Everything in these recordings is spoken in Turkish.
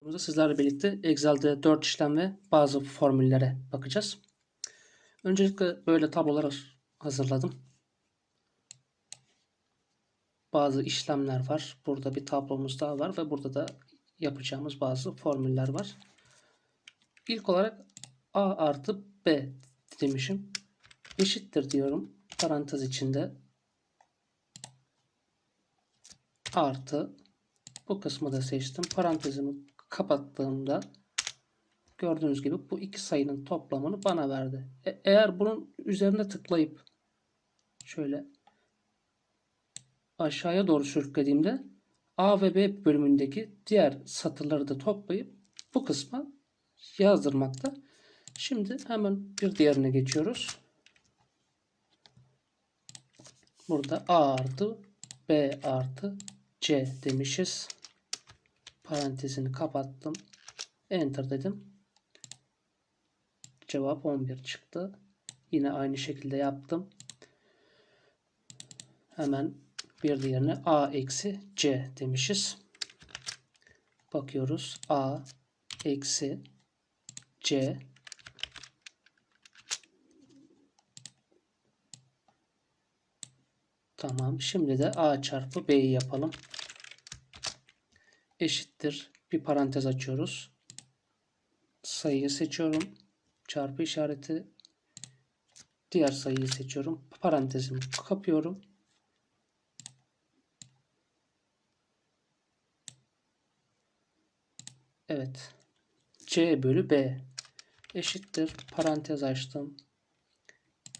Burada sizlerle birlikte Excel'de 4 işlem ve bazı formüllere bakacağız. Öncelikle böyle tablolar hazırladım. Bazı işlemler var. Burada bir tablomuz daha var ve burada da yapacağımız bazı formüller var. İlk olarak A artı B demişim. Eşittir diyorum. Parantez içinde artı bu kısmı da seçtim. Parantezimi kapattığımda gördüğünüz gibi bu iki sayının toplamını bana verdi. E- eğer bunun üzerine tıklayıp şöyle aşağıya doğru sürüklediğimde A ve B bölümündeki diğer satırları da toplayıp bu kısma yazdırmakta. Şimdi hemen bir diğerine geçiyoruz. Burada A artı B artı C demişiz. Parantezini kapattım. Enter dedim. Cevap 11 çıktı. Yine aynı şekilde yaptım. Hemen bir diğerine A eksi C demişiz. Bakıyoruz. A eksi C Tamam. Şimdi de A çarpı B'yi yapalım. Eşittir. Bir parantez açıyoruz. Sayıyı seçiyorum. Çarpı işareti. Diğer sayıyı seçiyorum. Parantezimi kapıyorum. Evet. C bölü B eşittir. Parantez açtım.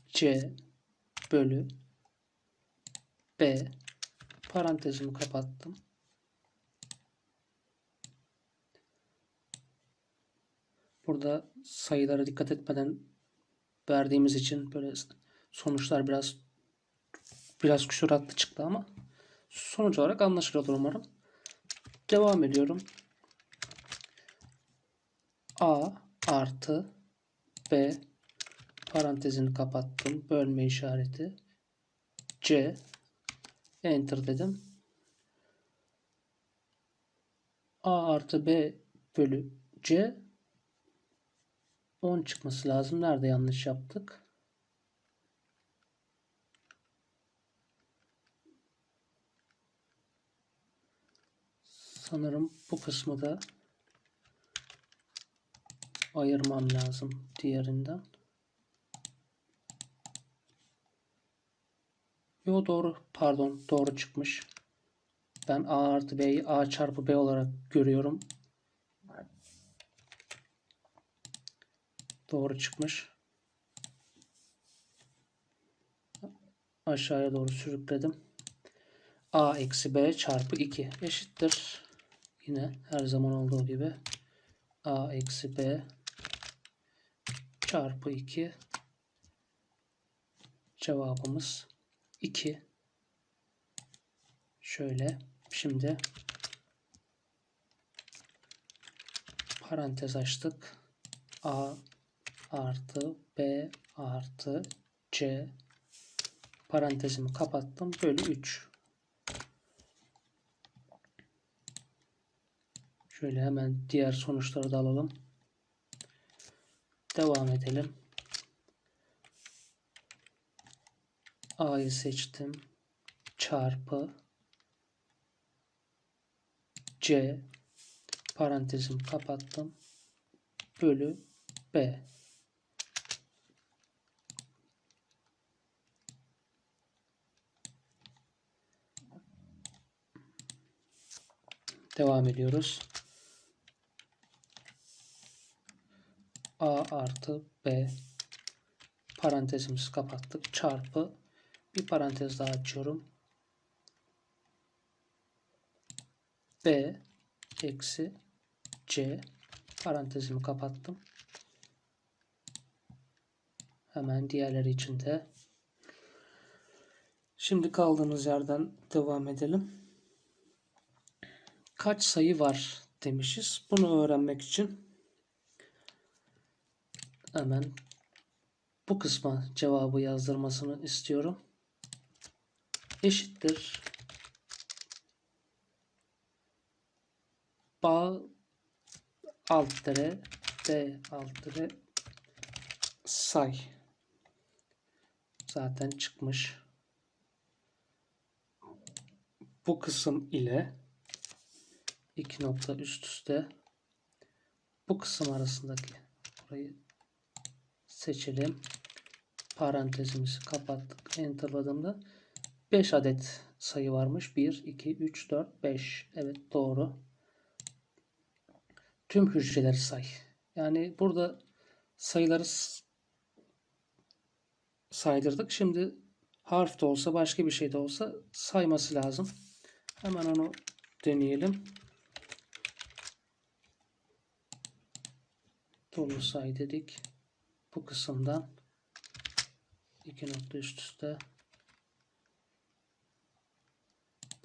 C bölü B parantezimi kapattım. Burada sayılara dikkat etmeden verdiğimiz için böyle sonuçlar biraz biraz küsuratlı çıktı ama sonuç olarak anlaşılır umarım. Devam ediyorum. A artı B parantezini kapattım. Bölme işareti. C Enter dedim. A artı B bölü C 10 çıkması lazım. Nerede yanlış yaptık? Sanırım bu kısmı da ayırmam lazım diğerinden. Yo doğru. Pardon. Doğru çıkmış. Ben A artı B'yi A çarpı B olarak görüyorum. Doğru çıkmış. Aşağıya doğru sürükledim. A eksi B çarpı 2 eşittir. Yine her zaman olduğu gibi A eksi B çarpı 2 cevabımız 2 şöyle şimdi parantez açtık a artı b artı c parantezimi kapattım bölü 3 şöyle hemen diğer sonuçları da alalım devam edelim A'yı seçtim. Çarpı C parantezimi kapattım. Bölü B. Devam ediyoruz. A artı B parantezimizi kapattık. Çarpı bir parantez daha açıyorum. B eksi C parantezimi kapattım. Hemen diğerleri için de Şimdi kaldığımız yerden devam edelim. Kaç sayı var demişiz. Bunu öğrenmek için hemen bu kısma cevabı yazdırmasını istiyorum eşittir bağ alt tere D alt tere say. Zaten çıkmış. Bu kısım ile iki nokta üst üste bu kısım arasındaki burayı seçelim. Parantezimizi kapattık. Enter'ladığımda 5 adet sayı varmış. 1, 2, 3, 4, 5. Evet doğru. Tüm hücreleri say. Yani burada sayıları saydırdık. Şimdi harf de olsa başka bir şey de olsa sayması lazım. Hemen onu deneyelim. Dolu say dedik. Bu kısımdan iki nokta üst üste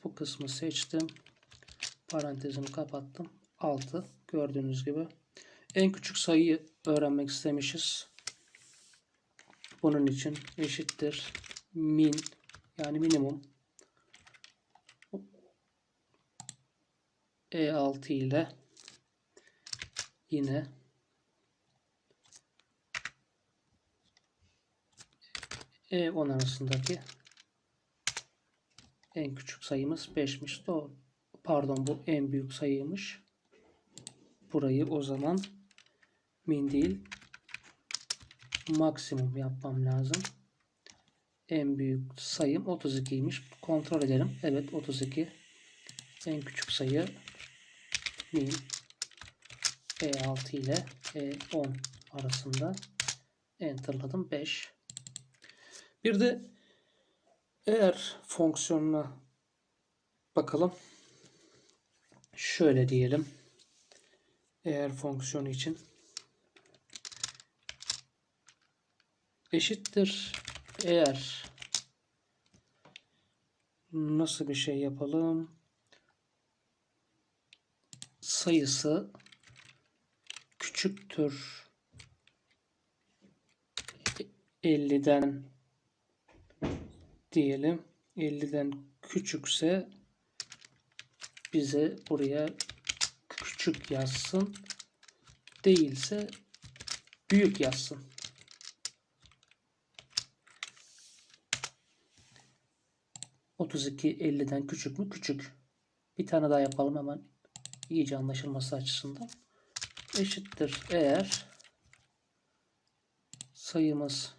bu kısmı seçtim. Parantezimi kapattım. 6 gördüğünüz gibi. En küçük sayıyı öğrenmek istemişiz. Bunun için eşittir min yani minimum E6 ile yine E10 arasındaki en küçük sayımız 5'miş. Doğru. Pardon bu en büyük sayıymış. Burayı o zaman min değil maksimum yapmam lazım. En büyük sayım 32'ymiş. Kontrol edelim. Evet 32. En küçük sayı min E6 ile E10 arasında enterladım 5. Bir de eğer fonksiyonuna bakalım. Şöyle diyelim. Eğer fonksiyonu için eşittir eğer nasıl bir şey yapalım? Sayısı küçüktür 50'den diyelim 50'den küçükse bize buraya küçük yazsın değilse büyük yazsın. ...32 50'den küçük mü? Küçük. Bir tane daha yapalım hemen iyice anlaşılması açısından. Eşittir eğer sayımız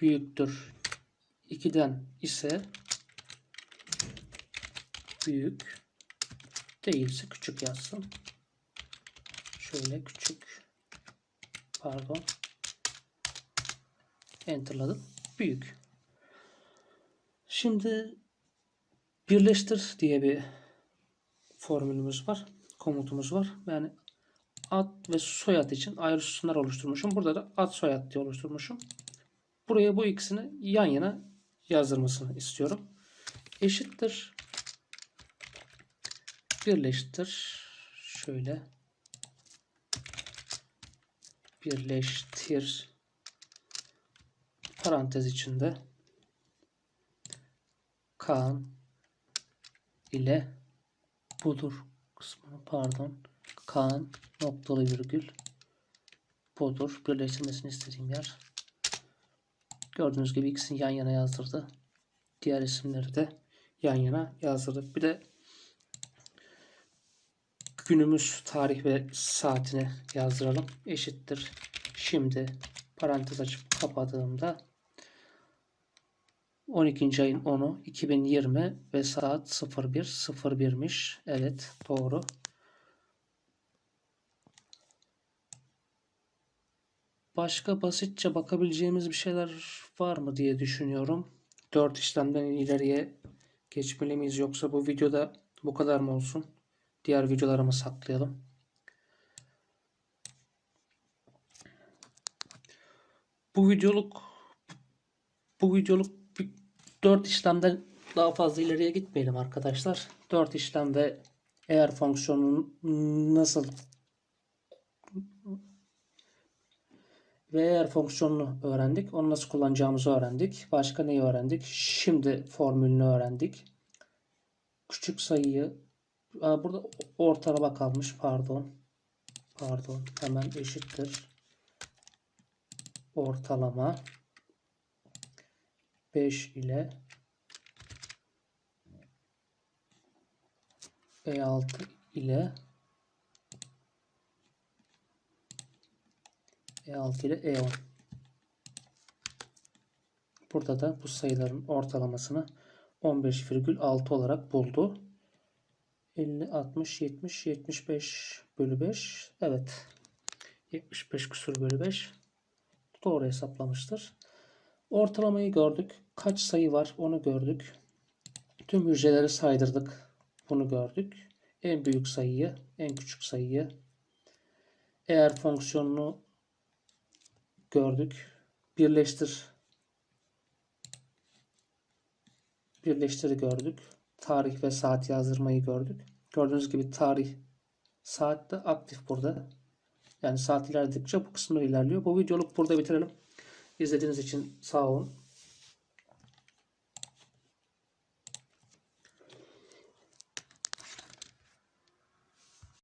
büyüktür 2'den ise büyük değilse küçük yazsın. Şöyle küçük pardon enterladım. Büyük. Şimdi birleştir diye bir formülümüz var. Komutumuz var. Yani ad ve soyad için ayrı sütunlar oluşturmuşum. Burada da ad soyad diye oluşturmuşum. Buraya bu ikisini yan yana yazdırmasını istiyorum. Eşittir. Birleştir. Şöyle. Birleştir. Parantez içinde. Kaan ile budur kısmını pardon. Kaan noktalı virgül budur. Birleştirmesini istediğim yer. Gördüğünüz gibi ikisini yan yana yazdırdı. Diğer isimleri de yan yana yazdırdık. Bir de günümüz tarih ve saatini yazdıralım. Eşittir. Şimdi parantez açıp kapadığımda 12. ayın 10'u 2020 ve saat 01.01'miş. Evet doğru. Başka basitçe bakabileceğimiz bir şeyler var mı diye düşünüyorum. 4 işlemden ileriye geçmeli miyiz yoksa bu videoda bu kadar mı olsun? Diğer videoları mı saklayalım? Bu videoluk bu videoluk 4 işlemden daha fazla ileriye gitmeyelim arkadaşlar. 4 işlem ve eğer fonksiyonun nasıl ve eğer fonksiyonunu öğrendik. Onu nasıl kullanacağımızı öğrendik. Başka neyi öğrendik? Şimdi formülünü öğrendik. Küçük sayıyı burada ortalama kalmış. Pardon. Pardon. Hemen eşittir. Ortalama 5 ile E6 ile E6 ile E10. Burada da bu sayıların ortalamasını 15,6 olarak buldu. 50, 60, 70, 75 bölü 5. Evet. 75 küsur bölü 5. Doğru hesaplamıştır. Ortalamayı gördük. Kaç sayı var onu gördük. Tüm hücreleri saydırdık. Bunu gördük. En büyük sayıyı, en küçük sayıyı. Eğer fonksiyonunu gördük. Birleştir. Birleştiri gördük. Tarih ve saat yazdırmayı gördük. Gördüğünüz gibi tarih saat de aktif burada. Yani saat ilerledikçe bu kısımlar ilerliyor. Bu videoluk burada bitirelim. İzlediğiniz için sağ olun.